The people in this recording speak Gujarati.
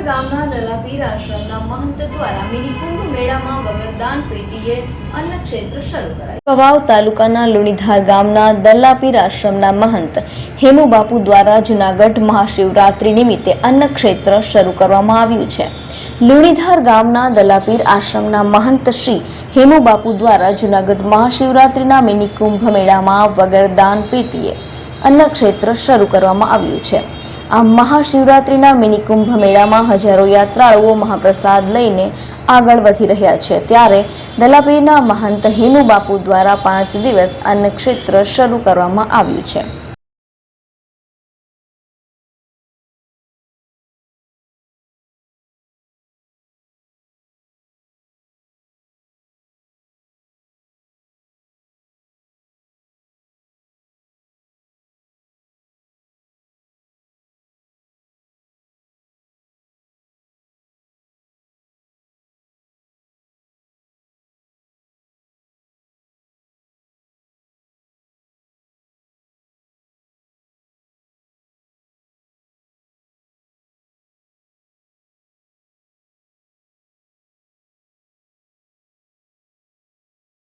લુણીધાર ગામના દલાપીર આશ્રમના મહંત દ્વારા મિની કુંભ મેળામાં વગર દાન પેટીએ અન્ન ક્ષેત્ર શરૂ કરાયું. કવાવ તાલુકાના લુણીધાર ગામના દલ્લાપીર આશ્રમના મહંત હેમુબાપુ દ્વારા જૂનાગઢ મહાશિવરાત્રિ નિમિત્તે અન્ન ક્ષેત્ર શરૂ કરવામાં આવ્યું છે. લુણીધાર ગામના દલાપીર આશ્રમના મહંત શ્રી હેમુબાપુ દ્વારા જુનાગઢ મહાશિવરાત્રિના મિની કુંભ મેળામાં વગર દાન પેટીએ અન્નક્ષેત્ર શરૂ કરવામાં આવ્યું છે. આ મહાશિવરાત્રિના મિની કુંભ મેળામાં હજારો યાત્રાળુઓ મહાપ્રસાદ લઈને આગળ વધી રહ્યા છે. ત્યારે દલાપીરના મહંત હેમુબાપુ દ્વારા પાંચ દિવસ અન્નક્ષેત્ર શરૂ કરવામાં આવ્યું છે.